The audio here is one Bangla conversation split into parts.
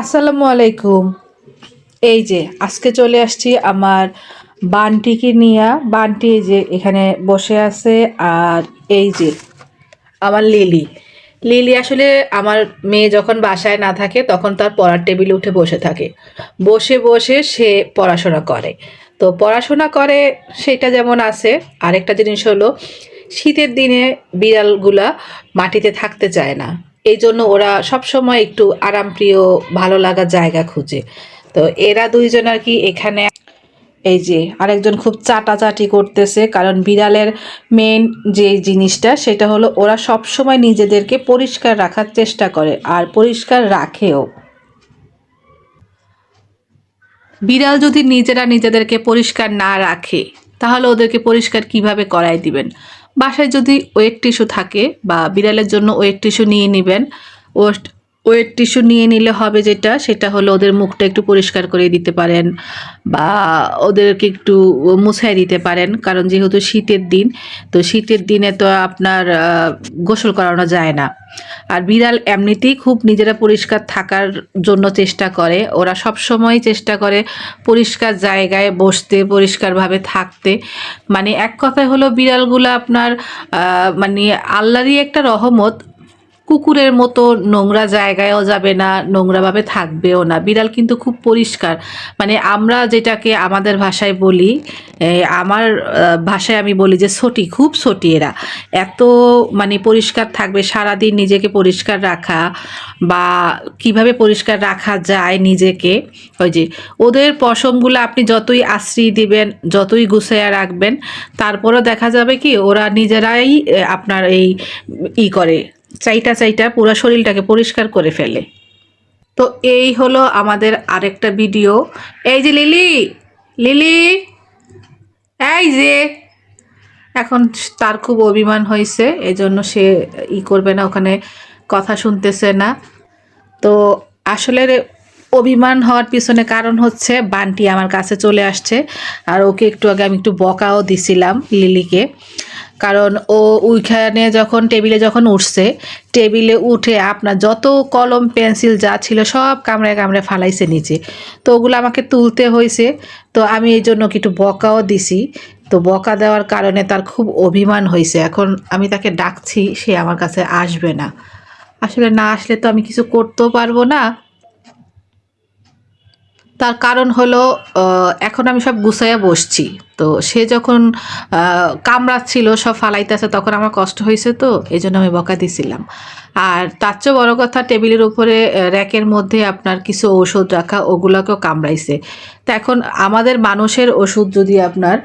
আসসালামু আলাইকুম। এই যে, আজকে চলে আসছি আমার বানটিকে নিয়ে। বানটি এই যে, এখানে বসে আছে। আর এই যে, আমার লিলি। লিলি আসলে আমার মেয়ে যখন বাসায় না থাকে, তখন তার পড়ার টেবিলে উঠে বসে থাকে। বসে বসে সে পড়াশোনা করে। তো পড়াশোনা করে, সেটা যেমন আছে। আরেকটা জিনিস হলো, শীতের দিনে বিড়ালগুলা মাটিতে থাকতে চায় না। এই জন্য ওরা সবসময় একটু আরামপ্রিয়, ভালো লাগা জায়গা খুঁজে। তো এরা দুইজন আর কি এখানে এই যে আরেকজন খুব চাটাচাটি করতেছে, কারণ বিড়ালের মেন যে জিনিসটা সেটা হলো ওরা সব সময় নিজেদেরকে পরিষ্কার রাখার চেষ্টা করে আর পরিষ্কার রাখেও। বিড়াল যদি নিজেরা নিজেদেরকে পরিষ্কার না রাখে, তাহলে ওদেরকে পরিষ্কার কীভাবে করাই দিবেন? বাসায় যদি ওয়েট টিস্যু থাকে বা বিড়ালের জন্য ওয়েট টিস্যু নিয়ে নেবেন ওয়েট ওয়েট টিস্যু নিয়ে নিলে হবে যেটা, সেটা হলো ওদের মুখটা একটু পরিষ্কার করে দিতে পারেন বা ওদেরকে একটু মুছাই দিতে পারেন, কারণ যেহেতু শীতের দিন, তো শীতের দিনে তো আপনার গোসল করানো যায় না। আর বিড়াল এমনিতেই খুব নিজেরা পরিষ্কার থাকার জন্য চেষ্টা করে, ওরা সব সময় চেষ্টা করে পরিষ্কার জায়গায় বসতে, পরিষ্কারভাবে থাকতে। মানে এক কথায় হলো বিড়ালগুলো আপনার মানে আল্লাহরই একটা রহমত কুকুরের মতো নোংরা জায়গায়ও যাবে না, নোংরাভাবে থাকবেও না। বিড়াল কিন্তু খুব পরিষ্কার। মানে আমরা যেটাকে আমাদের ভাষায় বলি আমার ভাষায় আমি বলি যে ছটি খুব ছটি এরা। এত মানে পরিষ্কার থাকবে, সারাদিন নিজেকে পরিষ্কার রাখা বা কীভাবে পরিষ্কার রাখা যায় নিজেকে, ওই যে ওদের পশমগুলো আপনি যতই আশ্রয় দিবেন, যতই গুছাইয়া রাখবেন, তারপরও দেখা যাবে কি ওরা নিজেরাই আপনার এই ই করে। চাইটা চাইটা পুরো শরীরটাকে পরিষ্কার করে ফেলে। তো এই হলো আমাদের আরেকটা ভিডিও এই যে লিলি লিলি, এই যে। এখন তার খুব অভিমান হয়েছে এই জন্য সে ই করবে না, ওখানে কথা শুনতেছে না। তো আসলে অভিমান হওয়ার পিছনে কারণ হচ্ছে, বান্টি আমার কাছে চলে আসছে, আর ওকে একটু আগে আমি একটু বকাও দিছিলাম লিলিকে। কারণ ও ওইখানে যখন টেবিলে যখন উঠছে, টেবিলে উঠে আপনার যত কলম, পেন্সিল যা ছিল সব কামড়ে কামড়ে ফালাইছে নিচে। তো ওগুলো আমাকে তুলতে হয়েছে তো আমি এই জন্য কি একটু বকাও দিছি। তো বকা দেওয়ার কারণে তার খুব অভিমান হয়েছে এখন আমি তাকে ডাকছি, সে আমার কাছে আসবে না। আসলে না আসলে তো আমি কিছু করতেও পারব না। তার কারণ হলো এখন আমি সব গুছাইয়া বসছি। তো সে যখন কামড়াচ্ছিল, সব ফালাইতেছে, তখন আমার কষ্ট হয়েছে তো এই জন্য আমি বকা দিছিলাম। আর তার চেয়ে বড়ো কথা, টেবিলের উপরে র্যাকের মধ্যে আপনার কিছু ওষুধ রাখা, ওগুলোকেও কামড়াইছে। তো এখন আমাদের মানুষের ওষুধ যদি আপনার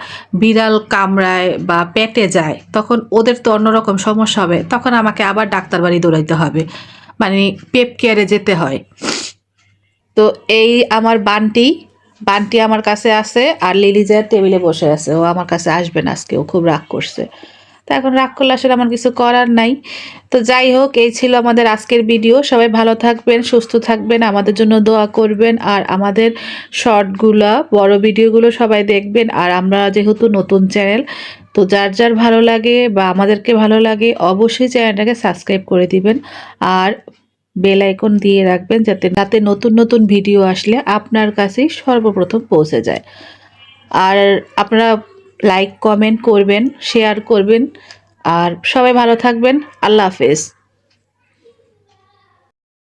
বিড়াল কামড়ায় বা পেটে যায়, তখন ওদের তো অন্যরকম সমস্যা হবে। তখন আমাকে আবার ডাক্তার বাড়ি দৌড়াইতে হবে। মানে পেপ কেয়ারে যেতে হয়। তো এই আমার বানটি বানটি আমার কাছে আছে আর লিলি লিলিজার টেবিলে বসে আছে, ও আমার কাছে আসবে না আজকে, ও খুব রাগ করছে। তো এখন রাগ করলে আসলে আমার কিছু করার নাই। তো যাই হোক, এই ছিল আমাদের আজকের ভিডিও। সবাই ভালো থাকবেন, সুস্থ থাকবেন, আমাদের জন্য দোয়া করবেন। আর আমাদের শর্টগুলো, বড় ভিডিওগুলো সবাই দেখবেন। আর আমরা যেহেতু নতুন চ্যানেল, তো যার যার ভালো লাগে বা আমাদেরকে ভালো লাগে, অবশ্যই চ্যানেলটাকে সাবস্ক্রাইব করে দিবেন। আর বেল আইকন দিয়ে রাখবেন যাতে যাতে নতুন নতুন ভিডিও আসলে আপনার কাছেই সর্বপ্রথম পৌঁছে যায়। আর আপনারা লাইক কমেন্ট করবেন শেয়ার করবেন। আর সবাই ভালো থাকবেন। আল্লাহ হাফেজ।